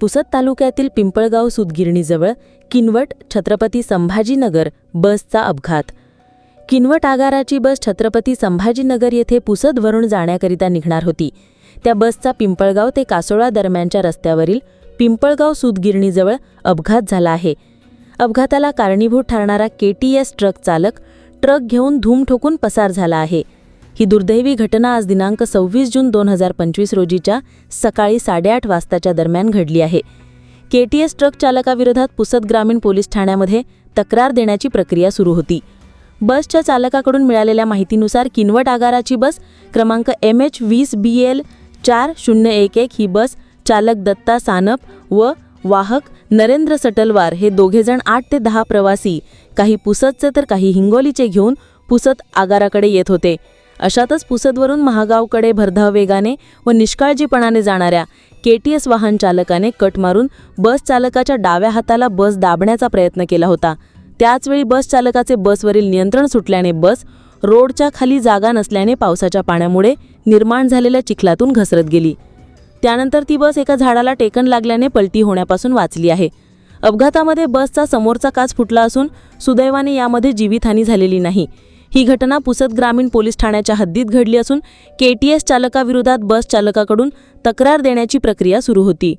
पुसद तालुक्यातील पिंपळगाव सुदगिरणीजवळ किनवट छत्रपती संभाजीनगर बसचा अपघात. किनवट आगाराची बस छत्रपती संभाजीनगर येथे पुसदवरून जाण्याकरिता निघणार होती. त्या बसचा पिंपळगाव ते कासोळा दरम्यानच्या रस्त्यावरील पिंपळगाव सुदगिरणीजवळ अपघात झाला आहे. अपघाताला कारणीभूत ठरणारा केटीएस ट्रक चालक ट्रक घेऊन धूम ठोकून पसार झाला आहे. ही दुर्दैवी घटना आज दिनांक सव्वीस जून दोन हजार पंचवीस रोजीच्या सकाळी साडेआठ वाजताच्या दरम्यान घडली आहे. के टी एस ट्रक चालकाविरोधात पुसद ग्रामीण पोलीस ठाण्यामध्ये तक्रार देण्याची प्रक्रिया सुरू होती. बसच्या चालकाकडून मिळालेल्या माहितीनुसार किनवट आगाराची बस क्रमांक एम एच वीस बी एल चार शून्य एक एक ही बस चालक दत्ता सानप व वाहक नरेंद्र सटलवार हे दोघेजण आठ ते दहा प्रवासी काही पुसदचे तर काही हिंगोलीचे घेऊन पुसत आगाराकडे येत होते. अशातच पुसदवरून महागावकडे भरधाव वेगाने व निष्काळजीपणाने जाणाऱ्या के टी एस वाहन चालकाने कट मारून बस चालकाच्या डाव्या हाताला बस दाबण्याचा प्रयत्न केला होता. त्याचवेळी बस चालकाचे बसवरील नियंत्रण सुटल्याने बस रोडच्या खाली जागा नसल्याने पावसाच्या पाण्यामुळे निर्माण झालेल्या चिखलातून घसरत गेली. त्यानंतर ती बस एका झाडाला टेकन लागल्याने पलटी होण्यापासून वाचली आहे. अपघातामध्ये बसचा समोरचा काच फुटला असून सुदैवाने यामध्ये जीवितहानी झालेली नाही. ही घटना पुसद ग्रामीण पोलीस ठाण्याच्या हद्दीत घडली असून केटीएस चालकाविरोधात बस चालकाकडून तक्रार देण्याची प्रक्रिया सुरू होती.